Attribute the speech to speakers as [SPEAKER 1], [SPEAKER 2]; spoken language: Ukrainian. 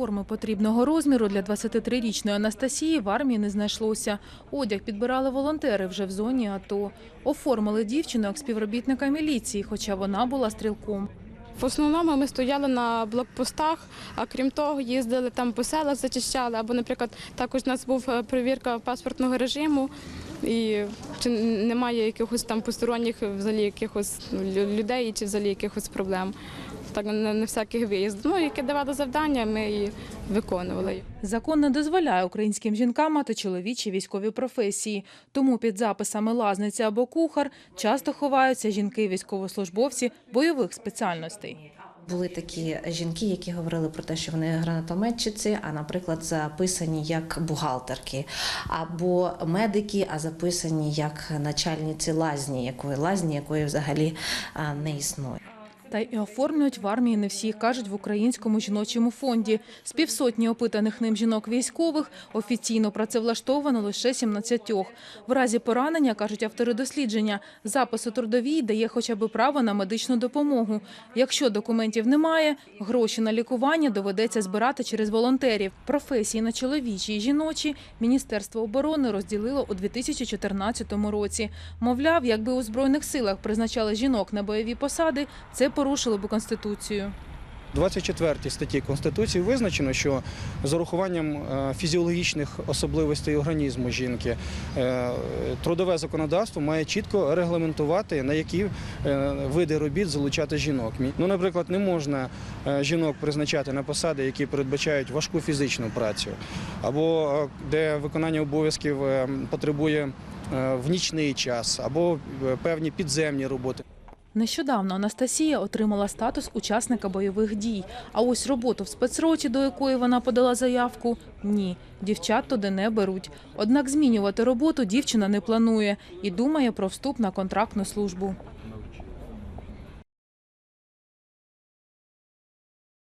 [SPEAKER 1] Форми потрібного розміру для 23-річної Анастасії в армії не знайшлося. Одяг підбирали волонтери вже в зоні АТО. Оформили дівчину як співробітника міліції, хоча вона була стрілком.
[SPEAKER 2] В основному ми стояли на блокпостах, а крім того, їздили там по селах, зачищали. Або, наприклад, також у нас був е, перевірка паспортного режиму. І чи немає якихось там посторонніх взагалі якихось ну, людей, чи взагалі якихось проблем. Так на, на всяких виїздах. Ну, яке давали завдання, ми і виконували.
[SPEAKER 1] Закон не дозволяє українським жінкам мати чоловічі військові професії. Тому під записами лазниця або кухар часто ховаються жінки-військовослужбовці бойових спеціальностей.
[SPEAKER 3] Були такі жінки, які говорили про те, що вони гранатометчиці, а, наприклад, записані як бухгалтерки, або медики, а записані як начальниці лазні, якої лазні, якої взагалі не існує.
[SPEAKER 1] Та й оформлюють в армії не всі, кажуть в українському жіночому фонді. З півсотні опитаних ним жінок військових офіційно працевлаштовано лише 17. В разі поранення, кажуть автори дослідження, запис у трудовій дає хоча б право на медичну допомогу. Якщо документів немає, гроші на лікування доведеться збирати через волонтерів. Професії на чоловічі і жіночі Міністерство оборони розділило у 2014 році. Мовляв, якби у збройних силах призначали жінок на бойові посади, це порушило би конституцію.
[SPEAKER 4] У 24 статті Конституції визначено, що з урахуванням е, фізіологічних особливостей організму жінки е, трудове законодавство має чітко регламентувати, на які е, види робіт залучати жінок. Ну, наприклад, не можна жінок призначати на посади, які передбачають важку фізичну працю, або де виконання обов'язків потребує в нічний час, або певні підземні роботи.
[SPEAKER 1] Нещодавно Анастасія отримала статус учасника бойових дій. А ось роботу в спецроті, до якої вона подала заявку, ні, дівчат туди не беруть. Однак змінювати роботу дівчина не планує і думає про вступ на контрактну службу.